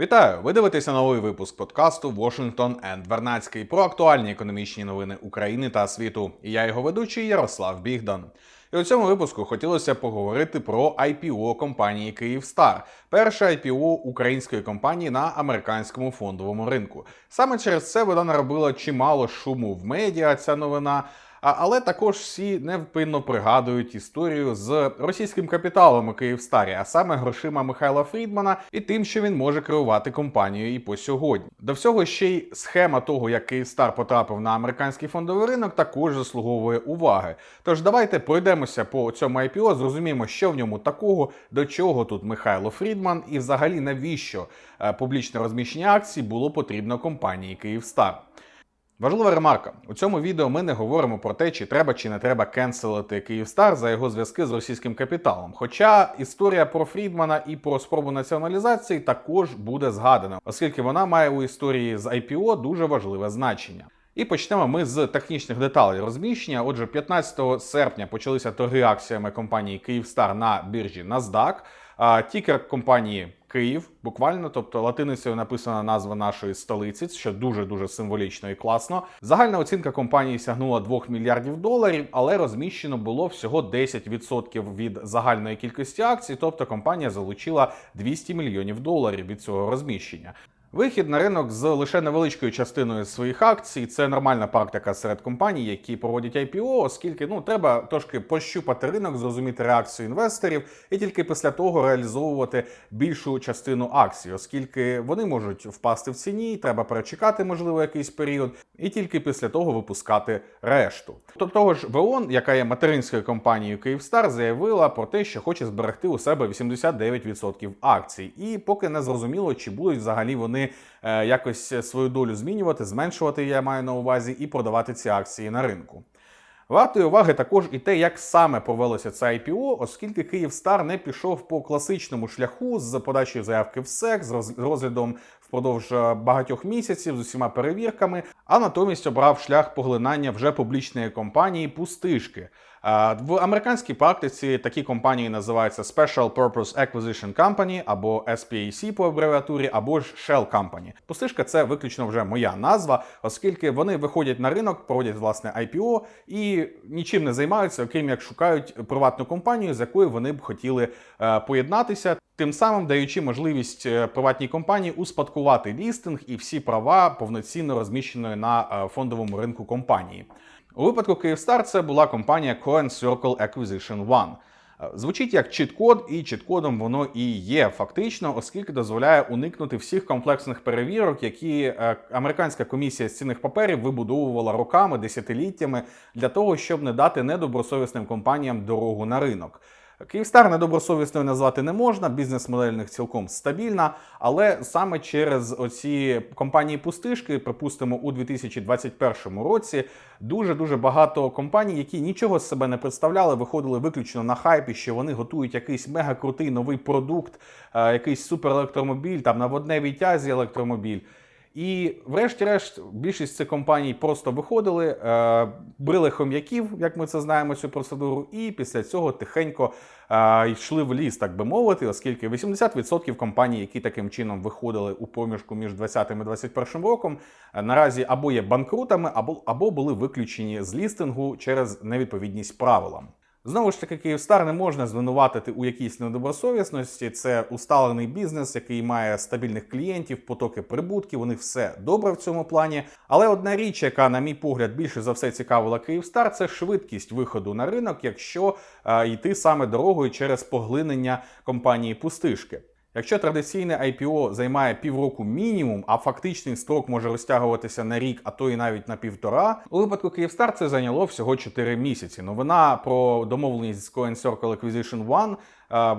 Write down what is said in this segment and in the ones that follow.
Вітаю! Ви дивитеся новий випуск подкасту Washington and Вернацький про актуальні економічні новини України та світу. І я його ведучий Ярослав Бігдан. І у цьому випуску хотілося поговорити про IPO компанії Київстар, перше IPO української компанії на американському фондовому ринку. Саме через це вона наробила чимало шуму в медіа. Ця новина. Але також всі невпинно пригадують історію з російським капіталом у Київстарі, а саме грошима Михайла Фрідмана і тим, що він може керувати компанією і по сьогодні. До всього ще й схема того, як Київстар потрапив на американський фондовий ринок, також заслуговує уваги. Тож давайте пройдемося по цьому IPO, зрозуміємо, що в ньому такого, до чого тут Михайло Фрідман, і взагалі навіщо е, публічне розміщення акцій було потрібно компанії Київстар. Важлива ремарка: у цьому відео ми не говоримо про те, чи треба чи не треба кенселити Київстар за його зв'язки з російським капіталом. Хоча історія про Фрідмана і про спробу націоналізації також буде згадана, оскільки вона має у історії з IPO дуже важливе значення. І почнемо ми з технічних деталей розміщення. Отже, 15 серпня почалися торги акціями компанії Київстар на біржі NASDAQ. Тікер компанії Київ, буквально, тобто латиницею написана назва нашої столиці, що дуже дуже символічно і класно. Загальна оцінка компанії сягнула 2 мільярдів доларів, але розміщено було всього 10% від загальної кількості акцій, тобто компанія залучила 200 мільйонів доларів від цього розміщення. Вихід на ринок з лише невеличкою частиною своїх акцій це нормальна практика серед компаній, які проводять IPO, оскільки ну треба трошки пощупати ринок, зрозуміти реакцію інвесторів, і тільки після того реалізовувати більшу частину акцій, оскільки вони можуть впасти в ціні, треба перечекати, можливо, якийсь період, і тільки після того випускати решту. До того ж, ВОН, яка є материнською компанією Київстар, заявила про те, що хоче зберегти у себе 89% акцій, і поки не зрозуміло, чи будуть взагалі вони е, якось свою долю змінювати, зменшувати я маю на увазі, і продавати ці акції на ринку. Вартої уваги також і те, як саме повелося це IPO, оскільки Київстар не пішов по класичному шляху з подачею заявки в СЕК, з роз- розглядом впродовж е, багатьох місяців з усіма перевірками, а натомість обрав шлях поглинання вже публічної компанії пустишки. Е, В американській практиці такі компанії називаються Special Purpose Acquisition Company або SPAC по абревіатурі, або ж Shell Company. Пустишка це виключно вже моя назва, оскільки вони виходять на ринок, проводять власне IPO і нічим не займаються, окрім як шукають приватну компанію, з якою вони б хотіли е, поєднатися. Тим самим даючи можливість е, приватній компанії успадкувати лістинг і всі права повноцінно розміщеної на е, фондовому ринку компанії. У випадку Київстар це була компанія Coin Circle Acquisition One. Е, Звучить як чіт-код, і чіт-кодом воно і є фактично, оскільки дозволяє уникнути всіх комплексних перевірок, які американська комісія з цінних паперів вибудовувала роками, десятиліттями для того, щоб не дати недобросовісним компаніям дорогу на ринок. Київстар недобросовісною назвати не можна, бізнес-модель них цілком стабільна, але саме через оці компанії пустишки, припустимо, у 2021 році дуже дуже багато компаній, які нічого з себе не представляли, виходили виключно на хайпі, що вони готують якийсь мега крутий новий продукт, е, якийсь суперелектромобіль, там на водневій тязі електромобіль. І, врешті-решт, більшість цих компаній просто виходили, е, брили хом'яків, як ми це знаємо, цю процедуру, і після цього тихенько е, йшли в ліс, так би мовити, оскільки 80% компаній, які таким чином виходили у проміжку між 20 і 21 роком, е, наразі або є банкрутами, або, або були виключені з лістингу через невідповідність правилам. Знову ж таки, Київстар не можна звинуватити у якійсь недобросовісності. Це усталений бізнес, який має стабільних клієнтів, потоки прибутків. У них все добре в цьому плані. Але одна річ, яка, на мій погляд, більше за все цікавила Київстар, це швидкість виходу на ринок, якщо е, йти саме дорогою через поглинення компанії пустишки. Якщо традиційне IPO займає півроку мінімум, а фактичний строк може розтягуватися на рік, а то і навіть на півтора, у випадку Київстар це зайняло всього 4 місяці. Новина про домовленість з Coin Circle Acquisition One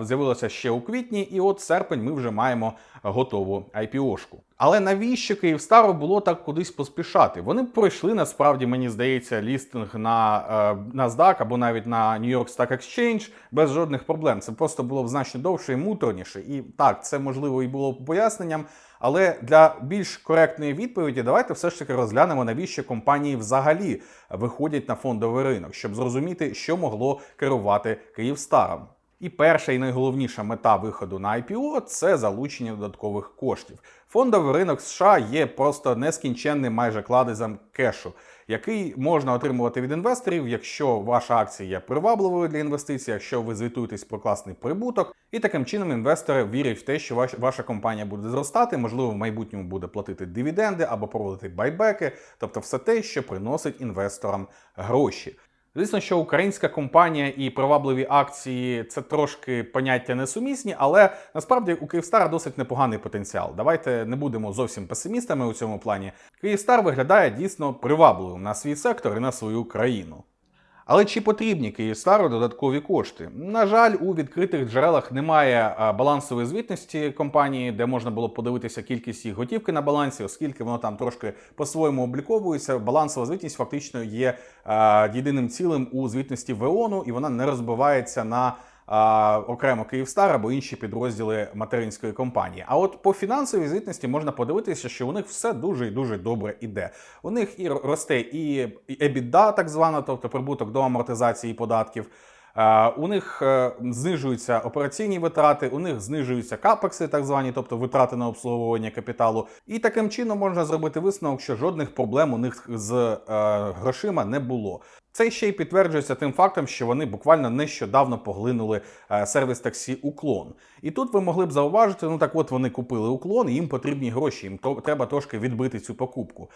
з'явилася ще у квітні, і от серпень ми вже маємо готову IPO-шку. Але навіщо Київстару було так кудись поспішати? Вони пройшли насправді, мені здається, лістинг на е, NASDAQ або навіть на New York Stock Exchange без жодних проблем. Це просто було б значно довше і муторніше. І так, це можливо і було поясненням. Але для більш коректної відповіді давайте все ж таки розглянемо, навіщо компанії взагалі виходять на фондовий ринок, щоб зрозуміти, що могло керувати Київстаром. І перша і найголовніша мета виходу на IPO – це залучення додаткових коштів. Фондовий ринок США є просто нескінченним майже кладезем кешу, який можна отримувати від інвесторів, якщо ваша акція є привабливою для інвестицій, якщо ви звітуєтесь про класний прибуток. І таким чином інвестори вірять в те, що ваш, ваша компанія буде зростати, можливо, в майбутньому буде платити дивіденди або проводити байбеки, тобто все те, що приносить інвесторам гроші. Звісно, що українська компанія і привабливі акції це трошки поняття несумісні, але насправді у Київстара досить непоганий потенціал. Давайте не будемо зовсім песимістами у цьому плані. Київстар виглядає дійсно привабливим на свій сектор і на свою країну. Але чи потрібні Київстару додаткові кошти? На жаль, у відкритих джерелах немає балансової звітності компанії, де можна було подивитися кількість їх готівки на балансі, оскільки воно там трошки по-своєму обліковується. Балансова звітність фактично є єдиним цілим у звітності ВОНу, і вона не розбивається на а, окремо Київстар або інші підрозділи материнської компанії. А от по фінансовій звітності можна подивитися, що у них все дуже і дуже добре іде. У них і росте і EBITDA, так звана, тобто прибуток до амортизації податків. У них е, знижуються операційні витрати, у них знижуються капекси, так звані, тобто витрати на обслуговування капіталу. І таким чином можна зробити висновок, що жодних проблем у них з е, грошима не було. Це ще й підтверджується тим фактом, що вони буквально нещодавно поглинули е, сервіс таксі Уклон. І тут ви могли б зауважити: ну так, от вони купили уклон, і їм потрібні гроші. Їм треба трошки відбити цю покупку.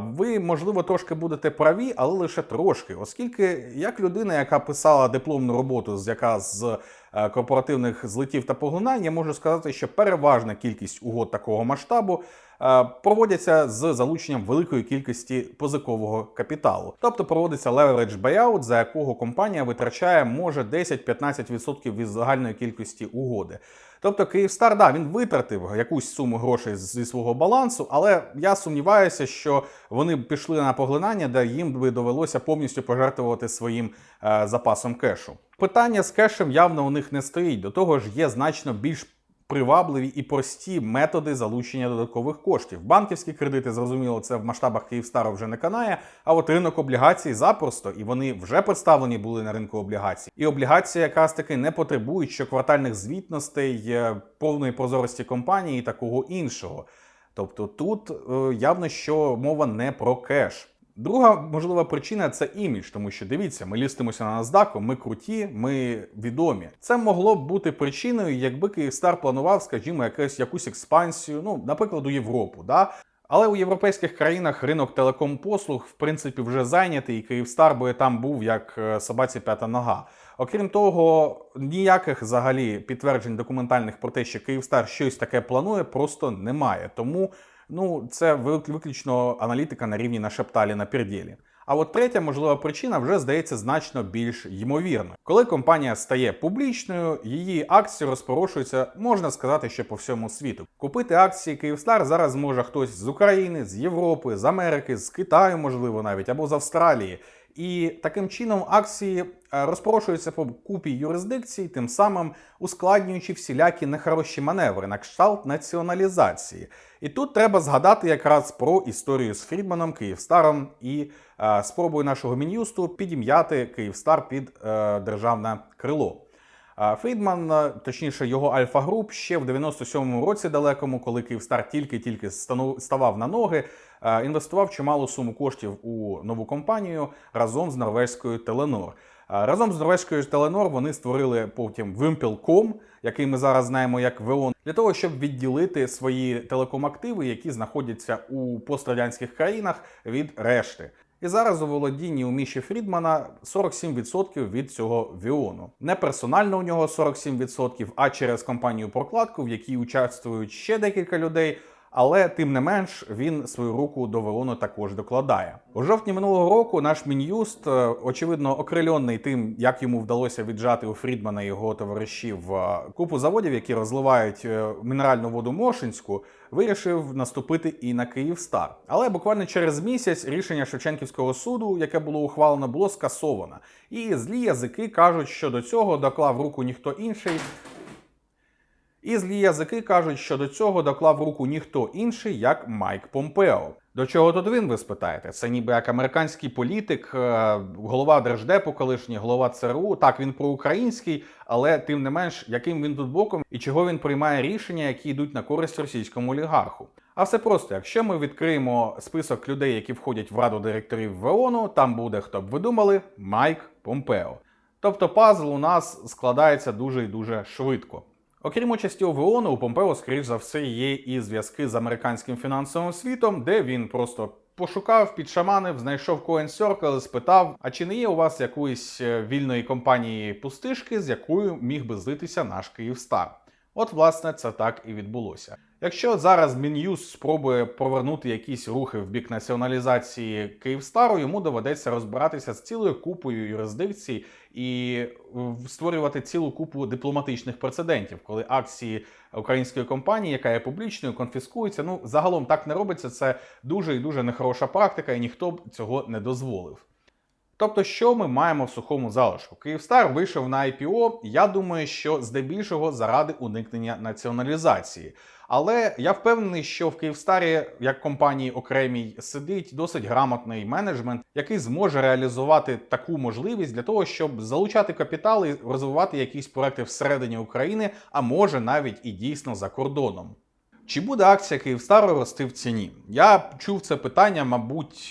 Ви, можливо, трошки будете праві, але лише трошки, оскільки як людина, яка писала дипломну роботу, з яка з корпоративних злетів та поглинань, я можу сказати, що переважна кількість угод такого масштабу е, проводяться з залученням великої кількості позикового капіталу. Тобто проводиться leverage buyout, за якого компанія витрачає може 10-15% від загальної кількості угоди. Тобто Київстар, да, він витратив якусь суму грошей зі свого балансу, але я сумніваюся, що вони б пішли на поглинання, де їм би довелося повністю пожертвувати своїм е, запасом кешу. Питання з кешем явно у них не стоїть. До того ж, є значно більш привабливі і прості методи залучення додаткових коштів. Банківські кредити, зрозуміло, це в масштабах Київстара вже не канає. А от ринок облігацій запросто, і вони вже представлені були на ринку облігацій. І облігації якраз таки не потребують щоквартальних звітностей, е, повної прозорості компанії і такого іншого. Тобто тут е, явно що мова не про кеш. Друга можлива причина це імідж, тому що дивіться, ми лістимося на NASDAQ, ми круті, ми відомі. Це могло б бути причиною, якби Київстар планував, скажімо, якусь якусь експансію, ну, наприклад, у Європу. Да? Але у європейських країнах ринок телеком-послуг, в принципі, вже зайнятий, і Київстар би там був як е, собаці п'ята нога. Окрім того, ніяких взагалі підтверджень документальних про те, що Київстар щось таке планує, просто немає. Тому ну це виключно аналітика на рівні на шепталі на пердєлі. А от третя можлива причина вже здається значно більш ймовірною. Коли компанія стає публічною, її акції розпорошуються, можна сказати, що по всьому світу. Купити акції Київстар зараз може хтось з України, з Європи, з Америки, з Китаю, можливо, навіть або з Австралії. І таким чином акції е, розпорошуються по купі юрисдикцій, тим самим ускладнюючи всілякі нехороші маневри на кшталт націоналізації. І тут треба згадати якраз про історію з Фрідманом, Київстаром і е, спробою нашого мін'юсту підім'яти Київстар під е, державне крило. Е, Фрідман, е, точніше, його Альфа Груп, ще в 97-му році далекому, коли Київстар тільки-тільки ставав на ноги, інвестував чималу суму коштів у нову компанію разом з норвезькою Теленор. Разом з норвезькою Теленор вони створили потім Wimpel.com, який ми зараз знаємо як ВЕОН, для того, щоб відділити свої телеком-активи, які знаходяться у пострадянських країнах від решти. І зараз у володінні у Міші Фрідмана 47% від цього Віону. Не персонально у нього 47%, а через компанію прокладку, в якій участвують ще декілька людей. Але тим не менш він свою руку до Веону також докладає. У жовтні минулого року наш мін'юст, е, очевидно, окрильонний тим, як йому вдалося віджати у Фрідмана і його товаришів е, купу заводів, які розливають е, мінеральну воду Моршинську, вирішив наступити і на Київстар. Але буквально через місяць рішення Шевченківського суду, яке було ухвалено, було скасовано. І злі язики кажуть, що до цього доклав руку ніхто інший, І злі язики кажуть, що до цього доклав руку ніхто інший, як Майк Помпео. До чого тут він, ви спитаєте? Це ніби як американський політик, е, голова держдепу, колишній голова ЦРУ. Так, він проукраїнський, але тим не менш, яким він тут боком і чого він приймає рішення, які йдуть на користь російському олігарху. А все просто, якщо ми відкриємо список людей, які входять в раду директорів ВОНу, там буде, хто б ви думали, Майк Помпео. Тобто пазл у нас складається дуже і дуже швидко. Окрім участі у у Помпео, скоріш за все, є і зв'язки з американським фінансовим світом, де він просто пошукав, підшаманив, знайшов Coin Circle спитав: а чи не є у вас якоїсь е, вільної компанії пустишки, з якою міг би злитися наш Київстар? От, власне, це так і відбулося. Якщо зараз Мін'юз спробує повернути якісь рухи в бік націоналізації Київстару, йому доведеться розбиратися з цілою купою юрисдикцій і е, створювати цілу купу дипломатичних прецедентів, коли акції української компанії, яка є публічною, конфіскуються. Ну загалом так не робиться. Це дуже і дуже нехороша практика, і ніхто б цього не дозволив. Тобто, що ми маємо в сухому залишку? Київстар вийшов на IPO, Я думаю, що здебільшого заради уникнення націоналізації. Але я впевнений, що в Київстарі, як компанії окремій, сидить досить грамотний менеджмент, який зможе реалізувати таку можливість для того, щоб залучати капітал і розвивати якісь проекти всередині України, а може навіть і дійсно за кордоном. Чи буде акція Київстару рости в ціні? Я чув це питання, мабуть,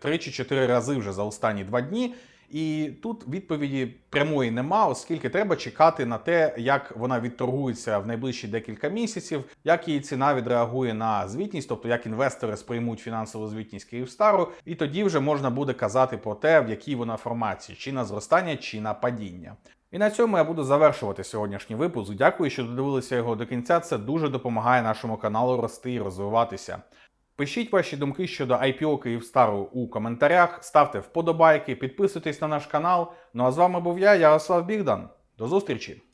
3 чи 4 рази вже за останні два дні. І тут відповіді прямої нема, оскільки треба чекати на те, як вона відторгується в найближчі декілька місяців, як її ціна відреагує на звітність, тобто як інвестори сприймуть фінансову звітність Київстару, і тоді вже можна буде казати про те, в якій вона формації, чи на зростання, чи на падіння. І на цьому я буду завершувати сьогоднішній випуск. Дякую, що додивилися його до кінця. Це дуже допомагає нашому каналу рости і розвиватися. Пишіть ваші думки щодо IPO Київстару у коментарях, ставте вподобайки, підписуйтесь на наш канал. Ну а з вами був я, Ярослав Бігдан. До зустрічі!